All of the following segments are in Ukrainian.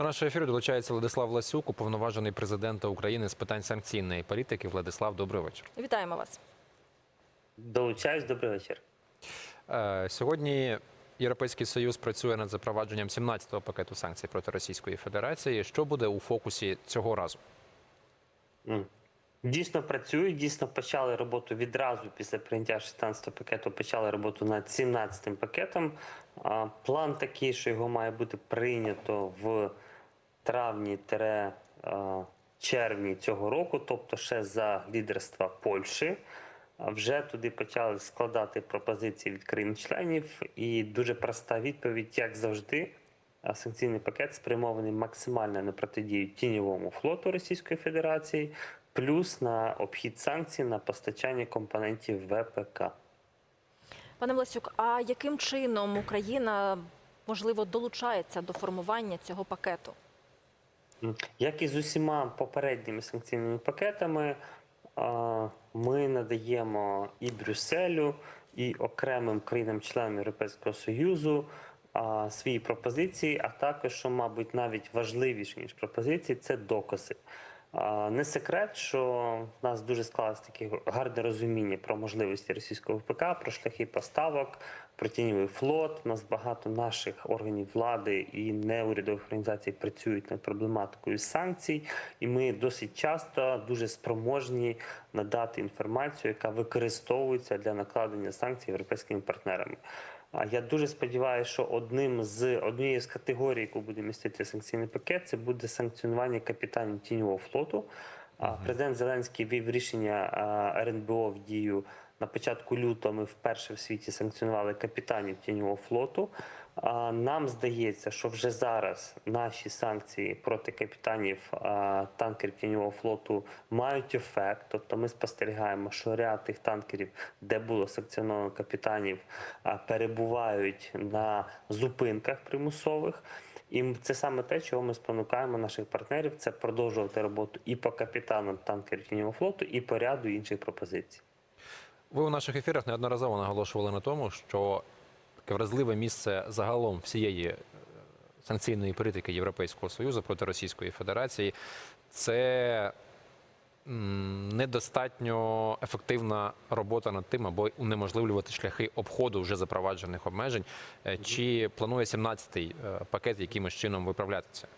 До нашого ефіру долучається Владислав Ласюк, уповноважений президента України з питань санкційної політики. Владислав, добрий вечір. Вітаємо вас. Долучаюсь, добрий вечір. Е, Сьогодні Європейський Союз працює над запровадженням 17-го пакету санкцій проти Російської Федерації. Що буде у фокусі цього разу? Дійсно працюють, дійсно почали роботу відразу після прийняття 16 пакету. Почали роботу над 17 пакетом. План такий, що його має бути прийнято в травні-червні цього року, тобто ще за лідерства Польщі. Вже туди почали складати пропозиції від країн-членів, і дуже проста відповідь, як завжди. Санкційний пакет спрямований максимально на протидію тіньовому флоту Російської Федерації, плюс на обхід санкцій на постачання компонентів ВПК. Пане Власюк, а яким чином Україна можливо долучається до формування цього пакету? Як і з усіма попередніми санкційними пакетами, ми надаємо і Брюсселю, і окремим країнам-членам Європейського Союзу свої пропозиції, а також, що, мабуть, навіть важливіше, ніж пропозиції, це докази. Не секрет, що в нас дуже склалось таке гарне розуміння про можливості російського ВПК, про шляхи поставок, про тіньовий флот. У нас багато наших органів влади і неурядових організацій працюють над проблематикою санкцій, і ми досить часто дуже спроможні надати інформацію, яка використовується для накладення санкцій європейськими партнерами. А я дуже сподіваюся, що одним з однією з категорій, яку буде містити санкційний пакет, це буде санкціонування капітанів тіньового флоту. Президент Зеленський вів рішення РНБО в дію на початку лютого. Ми вперше в світі санкціонували капітанів тіньового флоту. Нам здається, що вже зараз наші санкції проти капітанів танкерів тіньового флоту мають ефект. Тобто ми спостерігаємо, що ряд тих танкерів, де було санкціоновано капітанів, перебувають на зупинках примусових. І це саме те, чого ми спонукаємо наших партнерів, це продовжувати роботу і по капітанам танкерів тіньового флоту, і по ряду інших пропозицій. Ви у наших ефірах неодноразово наголошували на тому, що таке вразливе місце загалом всієї е, санкційної політики Європейського Союзу проти Російської Федерації це недостатньо ефективна робота над тим, аби унеможливлювати шляхи обходу вже запроваджених обмежень. Е, Чи планує 17-й е, пакет якимось чином виправляти це?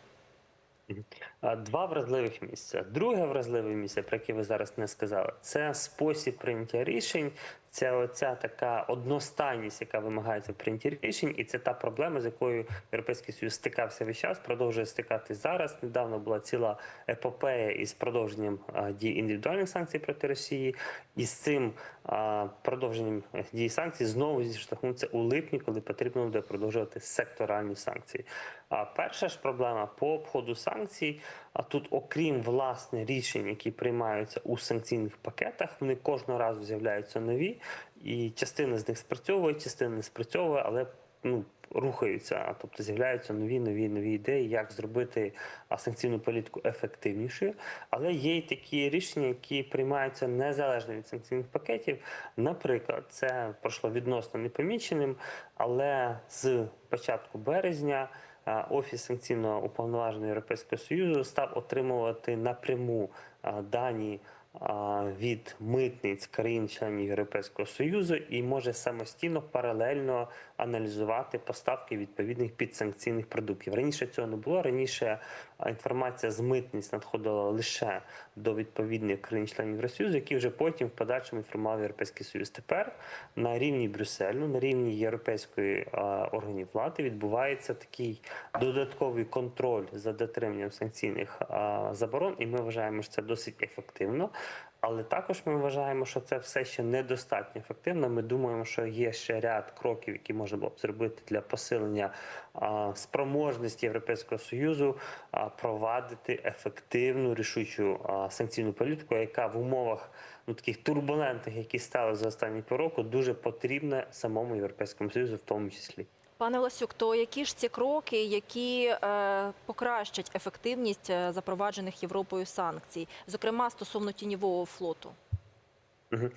Два вразливих місця. Друге вразливе місце, про яке ви зараз не сказали, це спосіб прийняття рішень. Це оця така одностайність, яка вимагається в прийнятті рішень, і це та проблема, з якою Європейський Союз стикався весь час, продовжує стикатись зараз. Недавно була ціла епопея із продовженням дій індивідуальних санкцій проти Росії, і з цим продовженням дії санкцій знову зіштовхнуться у липні, коли потрібно буде продовжувати секторальні санкції. А перша ж проблема по обходу санкцій. А тут, окрім власне рішень, які приймаються у санкційних пакетах, вони кожного разу з'являються нові, і частина з них спрацьовує, частина не спрацьовує, але ну. Рухаються, тобто з'являються нові, нові, нові ідеї, як зробити санкційну політику ефективнішою. Але є й такі рішення, які приймаються незалежно від санкційних пакетів. Наприклад, це пройшло відносно непоміченим, але з початку березня офіс санкційного уповноваженого Європейського союзу став отримувати напряму дані а, від митниць країн-членів Європейського союзу і може самостійно паралельно аналізувати поставки відповідних підсанкційних продуктів. Раніше цього не було. Раніше інформація з митниць надходила лише до відповідних країн-членів Євросоюзу, які вже потім в подальшому інформував Європейський Союз. Тепер на рівні Брюсселю, на рівні європейської органів влади відбувається такий додатковий контроль за дотриманням санкційних заборон, і ми вважаємо, що це досить ефективно. Але також ми вважаємо, що це все ще недостатньо ефективно. Ми думаємо, що є ще ряд кроків, які можна було б зробити для посилення спроможності Європейського союзу провадити ефективну рішучу санкційну політику, яка в умовах ну таких турбулентних, які стали за останні півроку, дуже потрібна самому європейському союзу, в тому числі. Пане Власюк, то які ж ці кроки, які е, покращать ефективність е, запроваджених Європою санкцій, зокрема стосовно тіньового флоту? Мгм.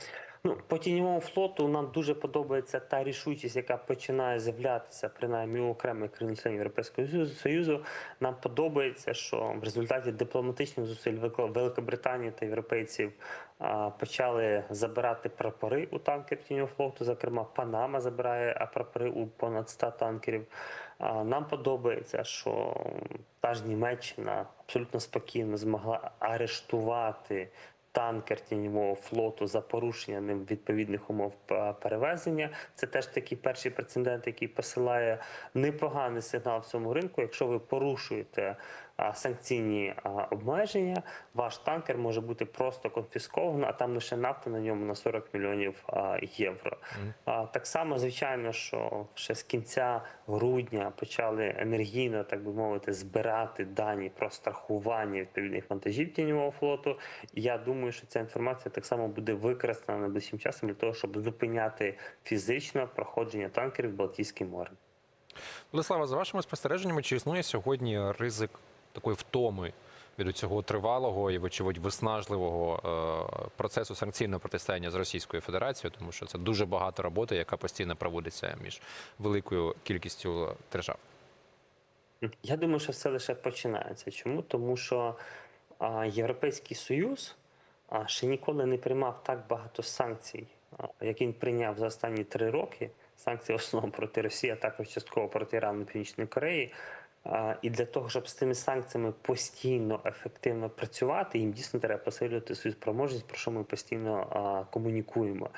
Ну, по тіньовому флоту нам дуже подобається та рішучість, яка починає з'являтися принаймні у окремих країн членів Європейського Союзу-. Нам подобається, що в результаті дипломатичних зусиль Великобританії та європейців почали забирати прапори у танкер тіньового флоту. Зокрема, Панама забирає прапори у понад 100 танкерів. Нам подобається, що та ж Німеччина абсолютно спокійно змогла арештувати танкер тіньового флоту за порушення ним відповідних умов перевезення. Це теж такий перший прецедент, який посилає непоганий сигнал в цьому ринку. Якщо ви порушуєте санкційні обмеження, ваш танкер може бути просто конфісковано, а там лише нафта на ньому на 40 мільйонів євро. Так само, звичайно, що ще з кінця грудня почали енергійно, так би мовити, збирати дані про страхування відповідних вантажів тіньового флоту. І я думаю, що ця інформація так само буде використана найближчим часом для того, щоб зупиняти фізично проходження танкерів Балтійським морем. Владислава, за вашими спостереженнями, чи існує сьогодні ризик такої втоми від цього тривалого і, вочевидь, виснажливого е, процесу санкційного протистояння з Російською Федерацією, тому що це дуже багато роботи, яка постійно проводиться між великою кількістю держав. Я думаю, що все лише починається. Чому? Тому що Європейський Союз ще ніколи не приймав так багато санкцій, як він прийняв за останні три роки. Санкції в основному проти Росії, а також частково проти Ірану Північної Кореї. І для того, щоб з тими санкціями постійно ефективно працювати, їм дійсно треба посилювати свою спроможність, про що ми постійно комунікуємо.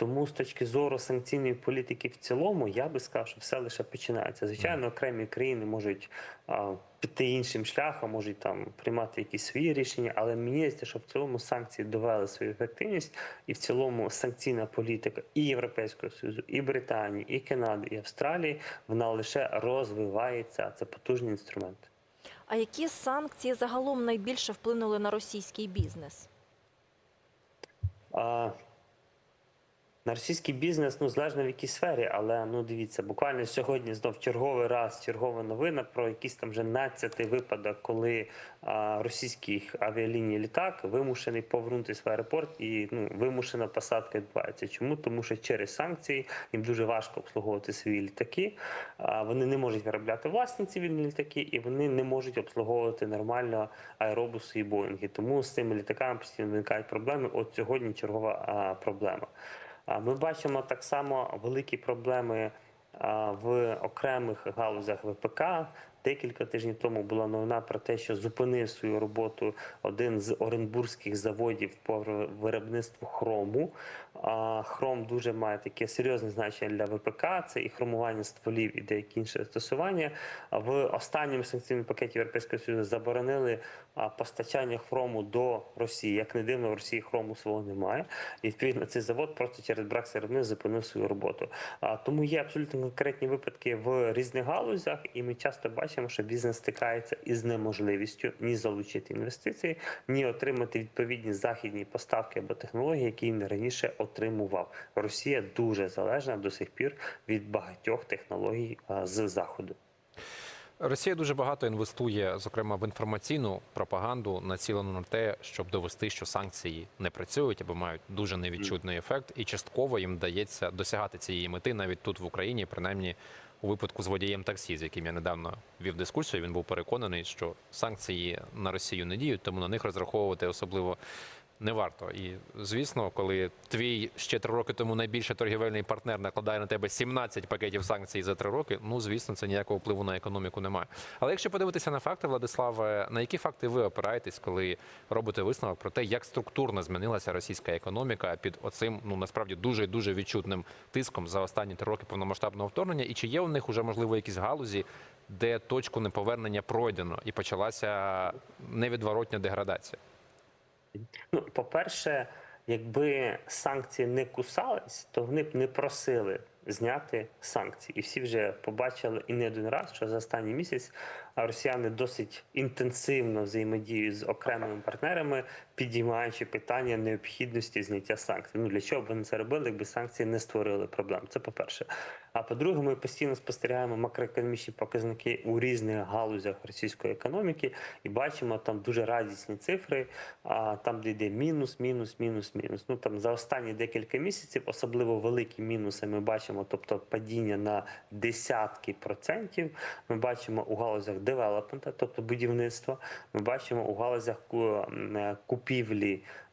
Тому з точки зору санкційної політики в цілому, я би сказав, що все лише починається. Звичайно, окремі країни можуть а, піти іншим шляхом, можуть там приймати якісь свої рішення, але мені здається, що в цілому санкції довели свою ефективність, і в цілому санкційна політика і Європейського Союзу, і Британії, і Канади, і Австралії вона лише розвивається. Це потужний інструмент. А які санкції загалом найбільше вплинули на російський бізнес? А, на російський бізнес, ну залежно в якій сфері, але ну дивіться, буквально сьогодні знов черговий раз, чергова новина про якийсь там вже 12 випадок, коли а, російський авіалінії літак вимушений повернутися в аеропорт і ну вимушена посадка відбувається. Чому? Тому що через санкції їм дуже важко обслуговувати свої літаки. А, вони не можуть виробляти власні цивільні літаки, і вони не можуть обслуговувати нормально аеробуси і боїнги. Тому з цими літаками постійно виникають проблеми. От сьогодні чергова а, проблема. Ми бачимо так само великі проблеми в окремих галузях ВПК. Декілька тижнів тому була новина про те, що зупинив свою роботу один з оренбурзьких заводів по виробництву хрому. Хром дуже має таке серйозне значення для ВПК. Це і хромування стволів, і деякі інші застосування. В останньому санкційному пакеті Європейського Союзу заборонили постачання хрому до Росії. Як не дивно, в Росії хрому свого немає. І відповідно цей завод просто через брак сировини зупинив свою роботу. Тому є абсолютно конкретні випадки в різних галузях, і ми часто бачимо, що бізнес стикається із неможливістю ні залучити інвестиції, ні отримати відповідні західні поставки або технології, які він раніше отримував. Росія дуже залежна до сих пір від багатьох технологій з заходу. Росія дуже багато інвестує, зокрема в інформаційну пропаганду, націлену на те, щоб довести, що санкції не працюють або мають дуже невідчутний ефект, і частково їм вдається досягати цієї мети навіть тут в Україні, принаймні у випадку з водієм таксі, з яким я недавно вів дискусію. Він був переконаний, що санкції на Росію не діють, тому на них розраховувати особливо. Не варто. І звісно, коли твій ще три роки тому найбільший торгівельний партнер накладає на тебе 17 пакетів санкцій за три роки, ну звісно, це ніякого впливу на економіку немає. Але якщо подивитися на факти, Владиславе, на які факти ви опираєтесь, коли робите висновок про те, як структурно змінилася російська економіка під оцим ну насправді дуже дуже відчутним тиском за останні три роки повномасштабного вторгнення, і чи є у них уже можливо якісь галузі, де точку неповернення пройдено і почалася невідворотня деградація? Ну, по-перше, якби санкції не кусались, то вони б не просили зняти санкції. І всі вже побачили і не один раз, що за останній місяць росіяни досить інтенсивно взаємодіють з окремими партнерами, підіймаючи питання необхідності зняття санкцій. Ну для чого б вони це робили, якби санкції не створили проблем? Це по-перше. А по-друге, ми постійно спостерігаємо макроекономічні показники у різних галузях російської економіки і бачимо там дуже радісні цифри. А там, де йде мінус, мінус, мінус, мінус. Ну там за останні декілька місяців, особливо великі мінуси, ми бачимо, тобто падіння на десятки процентів. Ми бачимо у галузях девелопмента, тобто будівництва. Ми бачимо у галузях м, е, купівлі е,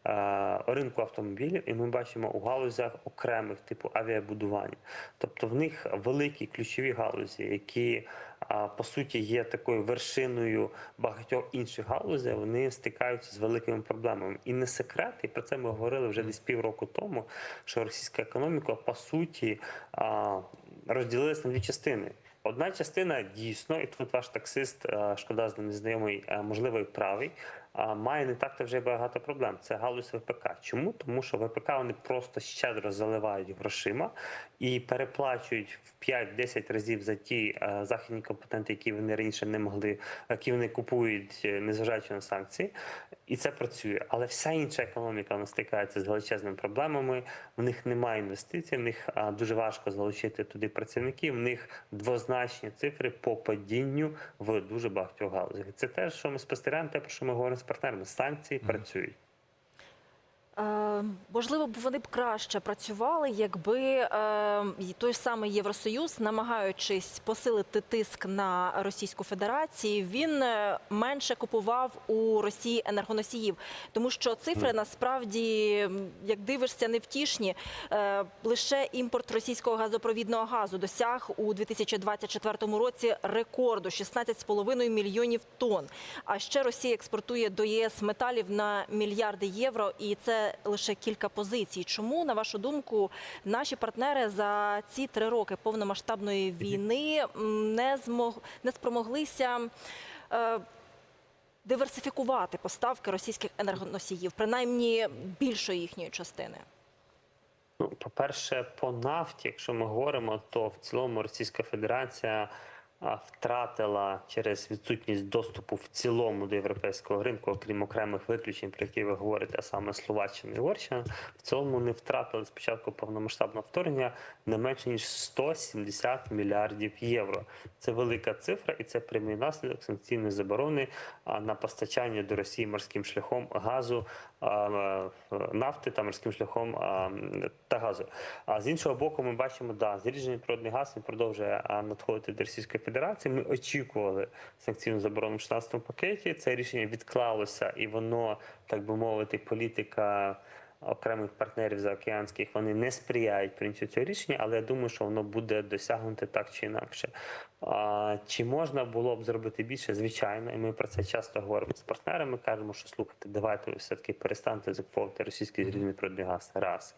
ринку автомобілів, і ми бачимо у галузях окремих типу авіабудування. Тобто в них великі ключові галузі, які по суті є такою вершиною багатьох інших галузей, вони стикаються з великими проблемами. І не секрет, і про це ми говорили вже десь півроку тому, що російська економіка по суті а, розділилась на дві частини. Одна частина дійсно, і тут ваш таксист, е, шкода з ним незнайомий, е, можливо, і правий, має не так то вже багато проблем. Це галузь ВПК. Чому? Тому що ВПК вони просто щедро заливають грошима і переплачують в 5-10 разів за ті е, західні компоненти, які вони раніше не могли, які вони купують, е, незважаючи на санкції. І це працює. Але вся інша економіка вона стикається з величезними проблемами. В них немає інвестицій, в них дуже важко залучити туди працівників. В них двозначні цифри по падінню в дуже багатьох галузях. Це те, що ми спостерігаємо, те, про що ми говоримо з партнерами. Санкції працюють. Е, можливо, б вони б краще працювали, якби е, той самий Євросоюз, намагаючись посилити тиск на Російську Федерацію, він е, менше купував у Росії енергоносіїв, тому що цифри насправді, як дивишся, невтішні. Е, лише імпорт російського газопровідного газу досяг у 2024 році рекорду 16,5 мільйонів тонн. А ще Росія експортує до ЄС металів на мільярди євро, і це лише кілька позицій. Чому, на вашу думку, наші партнери за ці три роки повномасштабної війни не змог не спромоглися? Е, Диверсифікувати поставки російських енергоносіїв, принаймні більшої їхньої частини. Ну, по-перше, по нафті, якщо ми говоримо, то в цілому Російська Федерація втратила через відсутність доступу в цілому до європейського ринку, окрім окремих виключень, про які ви говорите, а саме Словаччина і Угорщина, в цілому не втратили з початку повномасштабного вторгнення не менше ніж 170 мільярдів євро. Це велика цифра, і це прямий наслідок санкційної заборони на постачання до Росії морським шляхом газу, нафти та морським шляхом та газу. А з іншого боку, ми бачимо, да, зріджений природний газ він продовжує надходити до Російської Федерації. Ми очікували санкційну заборону в 16 пакеті. Це рішення відклалося, і воно, так би мовити, політика. Окремих партнерів заокеанських вони не сприяють прийняттю цього рішення, але я думаю, що воно буде досягнуте так чи інакше. А, чи можна було б зробити більше? Звичайно, і ми про це часто говоримо з партнерами. Кажемо, що слухайте, давайте ви все таки перестаньте закуповувати російський зрізний природний газ. Раз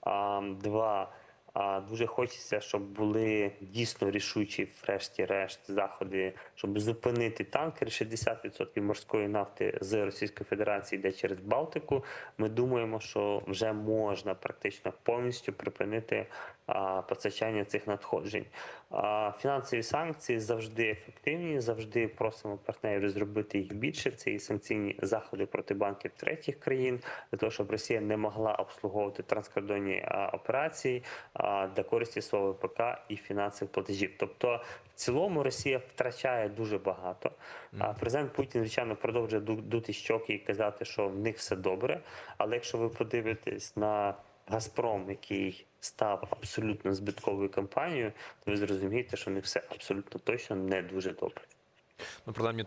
а, два. А дуже хочеться, щоб були дійсно рішучі, врешті-решт, заходи, щоб зупинити танкери. 60% морської нафти з Російської Федерації йде через Балтику. Ми думаємо, що вже можна практично повністю припинити а, постачання цих надходжень. А, фінансові санкції завжди ефективні, завжди просимо партнерів зробити їх більше. Це і санкційні заходи проти банків третіх країн, для того, щоб Росія не могла обслуговувати транскордонні операції для користі свого ВПК і фінансових платежів. Тобто, в цілому Росія втрачає дуже багато. А президент Путін, звичайно, продовжує дути щоки і казати, що в них все добре. Але якщо ви подивитесь на Газпром, який став абсолютно збитковою компанією, то ви зрозумієте, що в них все абсолютно точно не дуже добре. Ну, принаймні,